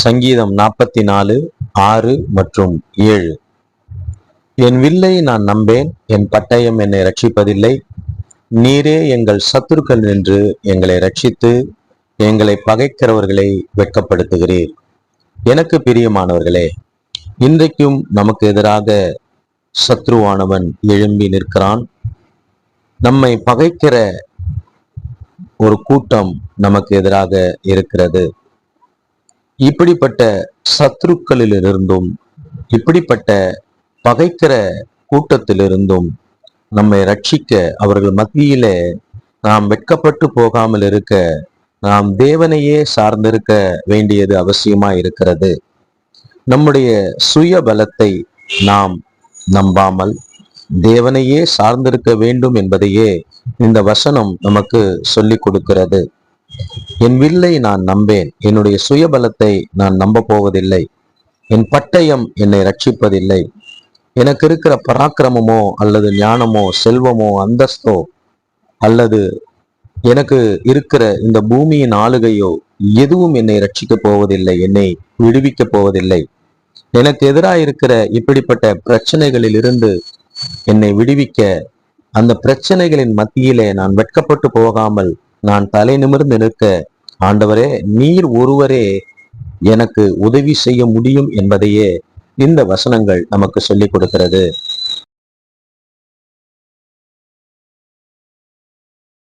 சங்கீதம் நாற்பத்தி நாலு ஆறு மற்றும் ஏழு. என் வில்லை நான் நம்பேன் என் பட்டயம் என்னை ரட்சிப்பதில்லை நீரே எங்கள் சத்துருக்கள் நின்று எங்களை ரட்சித்து எங்களை பகைக்கிறவர்களை வெட்கப்படுத்துகிறீர். எனக்கு பிரியமானவர்களே இன்றைக்கும் நமக்கு எதிராக சத்ருவானவன் எழும்பி நிற்கிறான். நம்மை பகைக்கிற ஒரு கூட்டம் நமக்கு எதிராக இருக்கிறது. இப்படிப்பட்ட சத்துருக்களிலிருந்தும் இப்படிப்பட்ட பகைக்கிற கூட்டத்திலிருந்தும் நம்மை ரட்சிக்க அவர்கள் மத்தியிலே நாம் வெட்கப்பட்டு போகாமல் இருக்க நாம் தேவனையே சார்ந்திருக்க வேண்டியது அவசியமா இருக்கிறது நம்முடைய சுய பலத்தை நாம் நம்பாமல் தேவனையே சார்ந்திருக்க வேண்டும் என்பதையே இந்த வசனம் நமக்கு சொல்லிக் கொடுக்கிறது. என் வில்லை நான் நம்பேன். என்னுடைய சுயபலத்தை நான் நம்ப போவதில்லை என் பட்டயம் என்னை ரட்சிப்பதில்லை. எனக்கு இருக்கிற பராக்கிரமமோ அல்லது ஞானமோ செல்வமோ அந்தஸ்தோ அல்லது எனக்கு இருக்கிற இந்த பூமியின் ஆளுகையோ எதுவும் என்னை ரட்சிக்க போவதில்லை. என்னை விடுவிக்க போவதில்லை. எனக்கு எதிராக இருக்கிற இப்படிப்பட்ட பிரச்சனைகளில் இருந்து என்னை விடுவிக்க அந்த பிரச்சனைகளின் மத்தியிலே நான் வெட்கப்பட்டு போகாமல் நான் தலை நிமிர்ந்து நிற்க ஆண்டவரே நீர் ஒருவரே எனக்கு உதவி செய்ய முடியும் என்பதையே இந்த வசனங்கள் நமக்கு சொல்லிக் கொடுக்கிறது.